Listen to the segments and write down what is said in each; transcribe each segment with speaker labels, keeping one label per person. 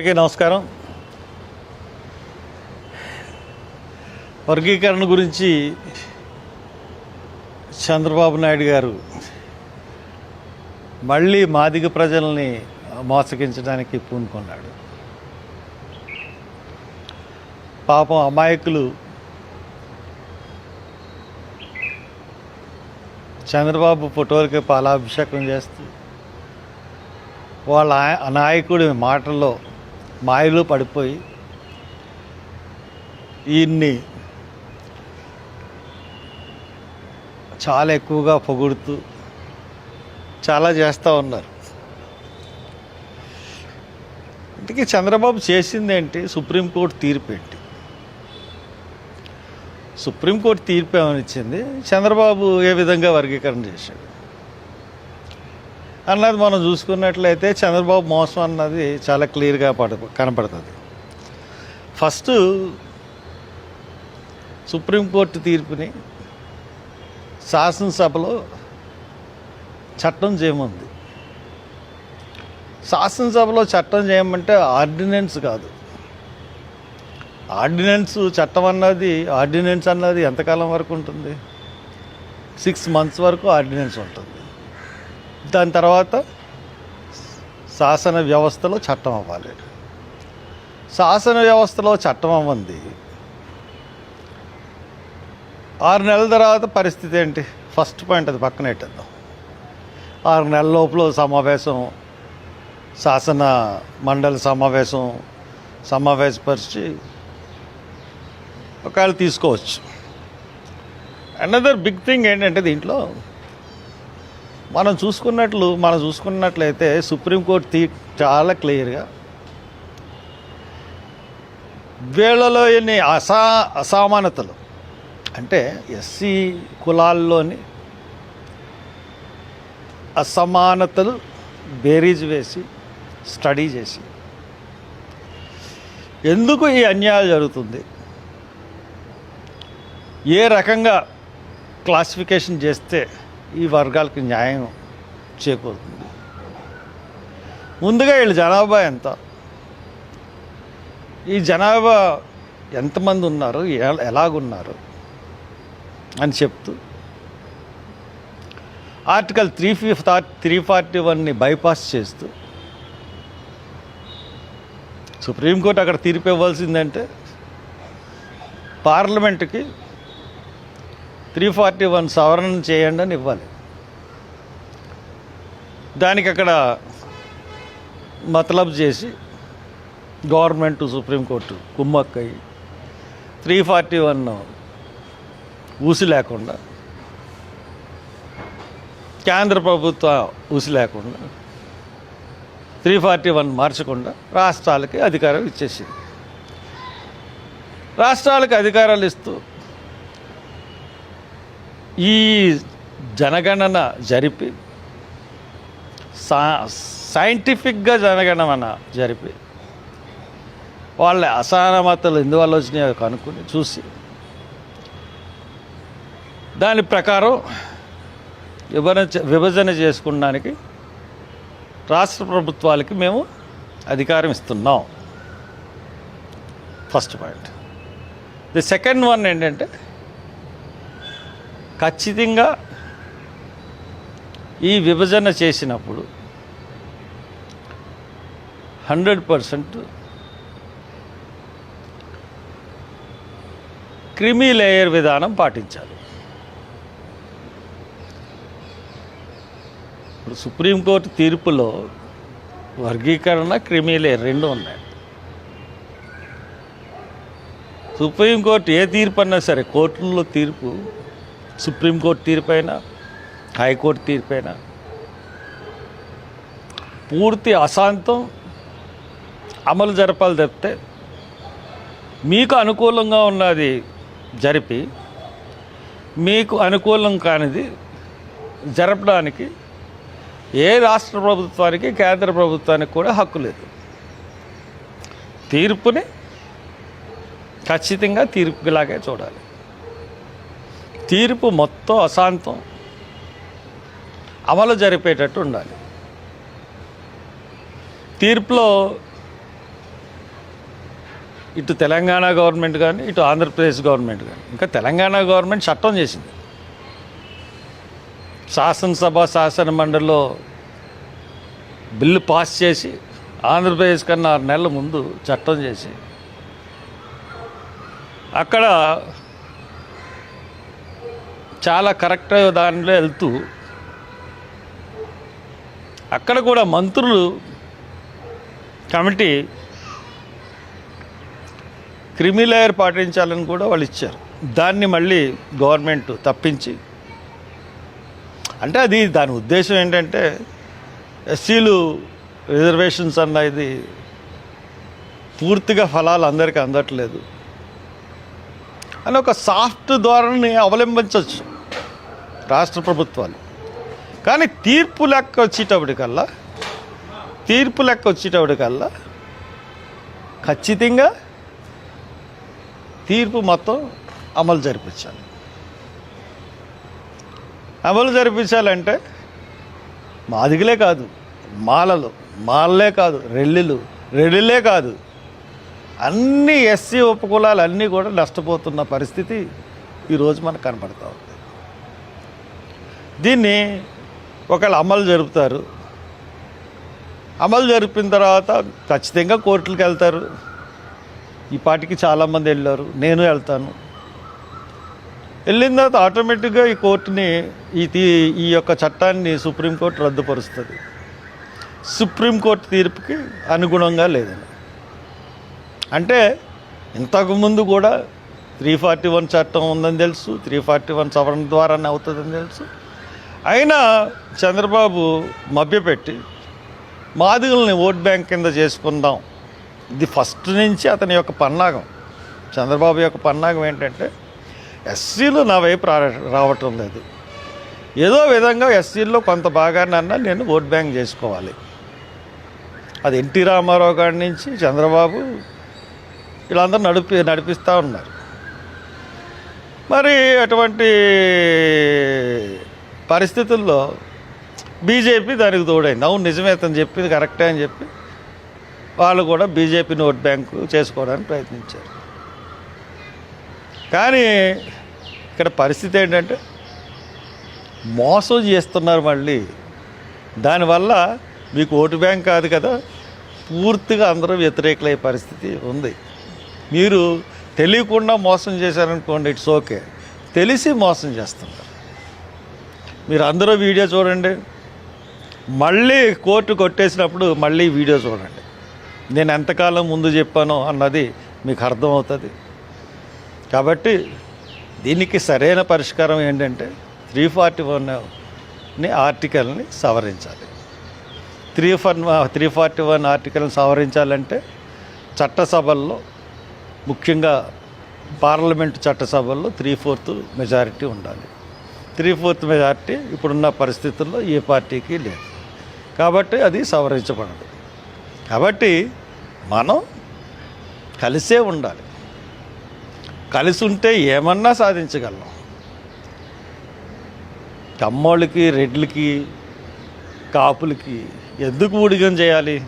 Speaker 1: అందరికీ నమస్కారం. వర్గీకరణ గురించి చంద్రబాబు నాయుడు గారు మళ్ళీ మాదిగ ప్రజల్ని మోసగించడానికి పూనుకున్నాడు. పాపం అమాయకులు చంద్రబాబు ఫోటోలకి పాలాభిషేకం చేస్తూ వాళ్ళ నాయకుడి మాటల్లో మాయలో పడిపోయి ఈయన్ని చాలా ఎక్కువగా పొగుడుతూ చాలా చేస్తూ ఉన్నారు. ఇంతకీ చంద్రబాబు చేసిందేంటి? సుప్రీంకోర్టు తీర్పు ఏంటి? సుప్రీంకోర్టు తీర్పు ఏమని ఇచ్చింది చంద్రబాబు ఏ విధంగా వర్గీకరణ చేశాడు? అన్నది మనం చూసుకున్నట్లయితే చంద్రబాబు మోసం అన్నది చాలా క్లియర్గా పడ కనపడుతుంది. ఫస్ట్ సుప్రీంకోర్టు తీర్పుని శాసనసభలో చట్టం చేయమంది. శాసనసభలో చట్టం చేయమంటే ఆర్డినెన్స్ కాదు. ఆర్డినెన్స్ చట్టం అన్నది ఆర్డినెన్స్ అన్నది ఎంతకాలం వరకు ఉంటుంది? సిక్స్ మంత్స్ వరకు ఆర్డినెన్స్ ఉంటుంది. దాని తర్వాత శాసన వ్యవస్థలో చట్టం అవ్వాలి. శాసన వ్యవస్థలో చట్టం అవ్వంది. ఆరు నెలల తర్వాత పరిస్థితి ఏంటి? ఫస్ట్ పాయింట్ అది పక్కన పెట్టేద్దాం. ఆరు నెలల లోపల సమావేశం శాసన మండలి సమావేశం సమావేశపరిచి ఒకవేళ తీసుకోవచ్చు. అనదర్ బిగ్ థింగ్ ఏంటంటే దీంట్లో మనం చూసుకున్నట్లు మనం చూసుకున్నట్లయితే సుప్రీంకోర్టు తీ చాలా క్లియర్గా వీళ్ళలో ఎన్ని అసా అసమానతలు అంటే ఎస్సీ కులాల్లోని అసమానతలు బేరీజ్ వేసి స్టడీ చేసి. ఎందుకు ఈ అన్యాయం జరుగుతుంది? ఏ రకంగా క్లాసిఫికేషన్ చేస్తే ఈ వర్గాలకి న్యాయం చేకూరుతుంది. ముందుగా వీళ్ళ జనాభా ఎంత? ఈ జనాభా ఎంతమంది ఉన్నారు? ఎలాగున్నారు? అని చెప్తూ article three fifth three forty వన్ని బైపాస్ చేస్తూ సుప్రీంకోర్టు అక్కడ తీర్పు ఇవ్వాల్సిందంటే పార్లమెంటుకి త్రీ ఫార్టీ వన్ సవరణ చేయండి అని ఇవ్వాలి. దానికి అక్కడ మతలబ్ చేసి గవర్నమెంట్ సుప్రీంకోర్టు కుమ్మక్కయ్యి త్రీ ఫార్టీ వన్ ఊసి లేకుండా కేంద్ర ప్రభుత్వ ఊసి లేకుండా త్రీ ఫార్టీ వన్ మార్చకుండా రాష్ట్రాలకి అధికారం ఇచ్చేసింది. రాష్ట్రాలకు అధికారాలు ఇస్తూ ఈ జనగణన జరిపి సా సైంటిఫిక్గా జనగణన జరిపి వాళ్ళ అసహనమతలు ఎందువల్ల వచ్చినాయో కనుక్కొని చూసి దాని ప్రకారం విభజన చే- విభజన చేసుకోవడానికి రాష్ట్ర ప్రభుత్వాలకి మేము అధికారం ఇస్తున్నాం. First point the second one ఏంటంటే ఖచ్చితంగా ఈ విభజన చేసినప్పుడు హండ్రెడ్ పర్సెంట్ క్రిమి లేయర్ విధానం పాటించాలి. ఇప్పుడు సుప్రీంకోర్టు తీర్పులో వర్గీకరణ క్రిమి లేయర్ రెండు ఉన్నాయి. సుప్రీంకోర్టు ఏ తీర్పు అన్నా సరే కోర్టుల్లో తీర్పు సుప్రీంకోర్టు తీర్పు అయినా హైకోర్టు తీర్పు అయినా పూర్తి అశాంతం అమలు జరపాలి తప్పితే మీకు అనుకూలంగా ఉన్నది జరిపి మీకు అనుకూలం కానిది జరపడానికి ఏ రాష్ట్ర ప్రభుత్వానికి కేంద్ర ప్రభుత్వానికి కూడా హక్కు లేదు. తీర్పుని ఖచ్చితంగా తీర్పులాగే చూడాలి. తీర్పు మొత్తం అశాంతం. అమలు జరిపేటట్టు ఉండాలి. తీర్పులో ఇటు తెలంగాణ గవర్నమెంట్ కానీ ఇటు ఆంధ్రప్రదేశ్ గవర్నమెంట్ కానీ ఇంకా తెలంగాణ గవర్నమెంట్ చట్టం చేసింది. శాసనసభ శాసన మండలిలో బిల్లు పాస్ చేసి ఆంధ్రప్రదేశ్ కన్నా ఆరు నెలల ముందు చట్టం చేసి అక్కడ చాలా కరెక్ట్ దానిలో వెళ్తూ అక్కడ కూడా మంత్రులు కమిటీ క్రిమిలేయర్ పాటించాలని కూడా వాళ్ళు ఇచ్చారు. దాన్ని మళ్ళీ గవర్నమెంట్ తప్పించి. అంటే అది దాని ఉద్దేశం ఏంటంటే ఎస్సీలు రిజర్వేషన్స్ అన్న ఇది పూర్తిగా ఫలాలు అందరికీ అందట్లేదు. అని ఒక సాఫ్ట్ ధోరణిని అవలంబించవచ్చు. రాష్ట్ర ప్రభుత్వాలు. కానీ తీర్పు లెక్క వచ్చేటప్పటికల్లా తీర్పు లెక్క వచ్చేటప్పటికల్లా ఖచ్చితంగా తీర్పు మొత్తం అమలు జరిపించాలి. అమలు జరిపించాలంటే మాదిగలే కాదు మాలలు మాలలే కాదు రెల్లిలు రెల్లిలే కాదు. అన్ని ఎస్సీ ఉపకులాలు అన్నీ కూడా నష్టపోతున్న పరిస్థితి ఈరోజు మనకు కనపడతా ఉంది. దీన్ని ఒకవేళ అమలు జరుపుతారు. అమలు జరిపిన తర్వాత ఖచ్చితంగా కోర్టులకు వెళ్తారు. ఈ పాటికి చాలామంది వెళ్ళారు. నేను వెళ్తాను. వెళ్ళిన తర్వాత ఆటోమేటిక్గా ఈ కోర్టుని ఈ తీ ఈ యొక్క చట్టాన్ని సుప్రీంకోర్టు రద్దుపరుస్తుంది. సుప్రీంకోర్టు తీర్పుకి అనుగుణంగా లేదని అంటే ఇంతకుముందు కూడా త్రీ ఫార్టీ వన్ చట్టం ఉందని తెలుసు. త్రీ ఫార్టీ వన్ సవరణ ద్వారానే అవుతుందని తెలుసు. అయినా చంద్రబాబు మభ్యపెట్టి మాదిగల్ని ఓట్ బ్యాంక్ కింద చేసుకుందాం. ఇది ఫస్ట్ నుంచి అతని యొక్క పన్నాగం. చంద్రబాబు యొక్క పన్నాగం ఏంటంటే ఎస్సీలు నా వైపు రా రావటం లేదు. ఏదో విధంగా ఎస్సీల్లో కొంత భాగాన్నన్నా నేను ఓట్ బ్యాంక్ చేసుకోవాలి. అది ఎన్టీ రామారావు గారి నుంచి చంద్రబాబు వీళ్ళందరూ నడిపి నడిపిస్తూ ఉన్నారు. మరి అటువంటి పరిస్థితుల్లో బీజేపీ దానికి తోడైంది. అవును నిజమే అతను చెప్పింది కరెక్టే అని చెప్పి వాళ్ళు కూడా బీజేపీ ఓట్ బ్యాంకు చేసుకోవడానికి ప్రయత్నించారు. కానీ ఇక్కడ పరిస్థితి ఏంటంటే మోసం చేస్తున్నారు మళ్ళీ. దానివల్ల మీకు ఓటు బ్యాంక్ కాదు కదా పూర్తిగా అందరూ వ్యతిరేకులయ్యే పరిస్థితి ఉంది. మీరు తెలియకుండా మోసం చేశారనుకోండి ఇట్స్ ఓకే. తెలిసి మోసం చేస్తున్నారు. మీరు అందరూ వీడియో చూడండి. మళ్ళీ కోర్టు కొట్టేసినప్పుడు మళ్ళీ వీడియో చూడండి. నేను ఎంతకాలం ముందు చెప్పానో అన్నది మీకు అర్థమవుతుంది. కాబట్టి దీనికి సరైన పరిష్కారం ఏంటంటే త్రీ ఫార్టీ వన్ని ఆర్టికల్ని సవరించాలి. త్రీ ఫన్ త్రీ ఫార్టీ వన్ ఆర్టికల్ని సవరించాలంటే చట్టసభల్లో ముఖ్యంగా పార్లమెంట్ చట్టసభల్లో త్రీ ఫోర్త్ మెజారిటీ ఉండాలి. త్రీ ఫోర్త్ మెజార్టీ ఇప్పుడున్న పరిస్థితుల్లో ఏ పార్టీకి లేదు. కాబట్టి అది సవరించబడదు. కాబట్టి మనం కలిసే ఉండాలి. కలిసి ఉంటే ఏమన్నా సాధించగలం. కమ్మోళ్ళకి రెడ్లకి కాపులకి ఎందుకు ఊడిగం చేయాలి?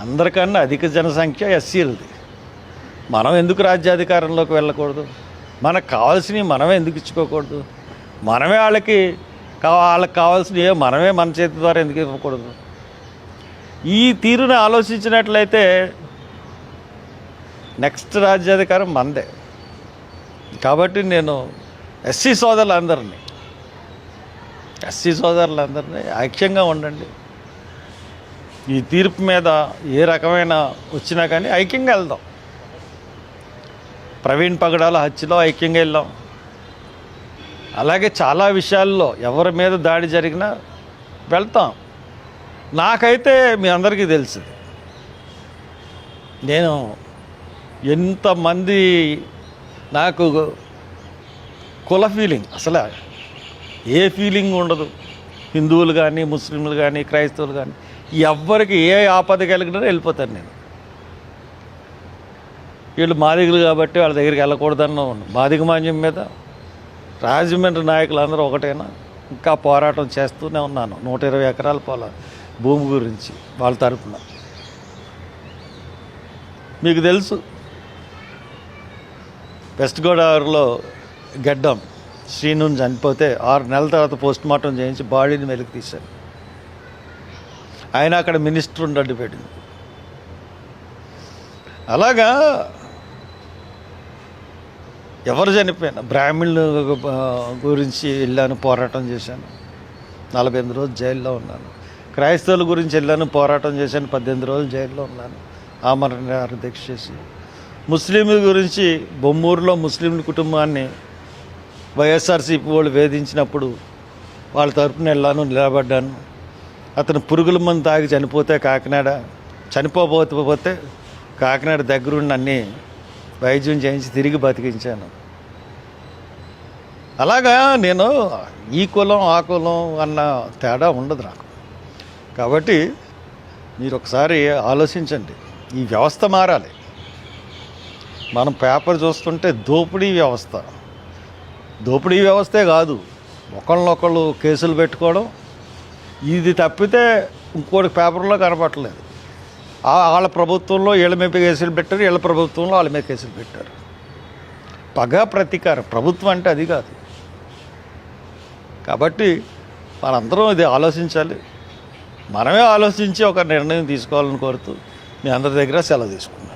Speaker 1: అందరికన్నా అధిక జనసంఖ్య ఎస్సీలది. మనం ఎందుకు రాజ్యాధికారంలోకి వెళ్ళకూడదు? మనకు కావాల్సినవి మనమే ఎందుకు ఇచ్చుకోకూడదు? మనమే వాళ్ళకి వాళ్ళకి కావాల్సినవి మనమే మన చేతి ద్వారా ఎందుకు ఇవ్వకూడదు? ఈ తీరుని ఆలోచించినట్లయితే నెక్స్ట్ రాజ్యాధికారం మందే. కాబట్టి నేను ఎస్సీ సోదరులందరినీ ఎస్సీ సోదరులందరినీ ఐక్యంగా ఉండండి. ఈ తీర్పు మీద ఏ రకమైన వచ్చినా కానీ ఐక్యంగా వెళ్దాం. ప్రవీణ్ పగడాల హత్యలో ఐక్యంగా వెళ్ళాం. అలాగే చాలా విషయాల్లో ఎవరి మీద దాడి జరిగినా వెళ్తాం. నాకైతే మీ అందరికీ తెలిసింది. నేను ఎంతమంది నాకు కుల ఫీలింగ్ అసలు ఏ ఫీలింగ్ ఉండదు. హిందువులు కానీ ముస్లింలు కానీ క్రైస్తవులు కానీ ఎవ్వరికి ఏ ఆపద కలిగినారో వెళ్ళిపోతాను నేను. వీళ్ళు మాదిగులు కాబట్టి వాళ్ళ దగ్గరికి వెళ్ళకూడదన్న మాదిగ మాన్యం మీద రాజమండ్రి నాయకులు అందరూ ఒకటేనా? ఇంకా పోరాటం చేస్తూనే ఉన్నాను. నూట ఇరవై ఎకరాల పొల భూమి గురించి వాళ్ళ తరఫున మీకు తెలుసు వెస్ట్ గోదావరిలో గడ్డం శ్రీను చనిపోతే ఆరు నెలల తర్వాత పోస్ట్ మార్టం చేయించి బాడీని వెలికి తీశారు. ఆయన అక్కడ మినిస్టర్ ఉండి అడ్డుపెట్టింది. అలాగా ఎవరు చనిపోయినా బ్రాహ్మణుల గురించి వెళ్ళాను పోరాటం చేశాను. నలభై ఎనిమిది రోజులు జైల్లో ఉన్నాను. క్రైస్తవుల గురించి వెళ్ళాను పోరాటం చేశాను పద్దెనిమిది రోజులు జైల్లో ఉన్నాను. ఆమరణ దీక్ష చేసి. ముస్లింల గురించి బొమ్మూరులో ముస్లింల కుటుంబాన్ని వైఎస్ఆర్సీపీ వాళ్ళు వేధించినప్పుడు వాళ్ళ తరపున వెళ్ళాను నిలబడ్డాను. అతను పురుగుల మందు తాగి చనిపోతే కాకినాడ చనిపోబోతే కాకినాడ దగ్గరుండి అన్ని వైద్యం చేయించి తిరిగి బతికించాను. అలాగా నేను ఈ కులం ఆ కులం అన్న తేడా ఉండదు నాకు. కాబట్టి మీరు ఒకసారి ఆలోచించండి. ఈ వ్యవస్థ మారాలి. మనం పేపర్ చూస్తుంటే దోపిడీ వ్యవస్థ. దోపిడీ వ్యవస్థే కాదు. ఒకళ్ళనొకళ్ళు కేసులు పెట్టుకోవడం. ఇది తప్పితే ఇంకోటి పేపర్లో కనపడలేదు. వాళ్ళ ప్రభుత్వంలో వీళ్ళ మీద కేసులు పెట్టారు వీళ్ళ ప్రభుత్వంలో వాళ్ళ మీద కేసులు పెట్టారు. పగ ప్రతీకారం ప్రభుత్వం అంటే అది కాదు. కాబట్టి మనందరం ఇది ఆలోచించాలి. మనమే ఆలోచించి ఒక నిర్ణయం తీసుకోవాలని కోరుతూ మీ అందరి దగ్గర సెలవు తీసుకుంటాం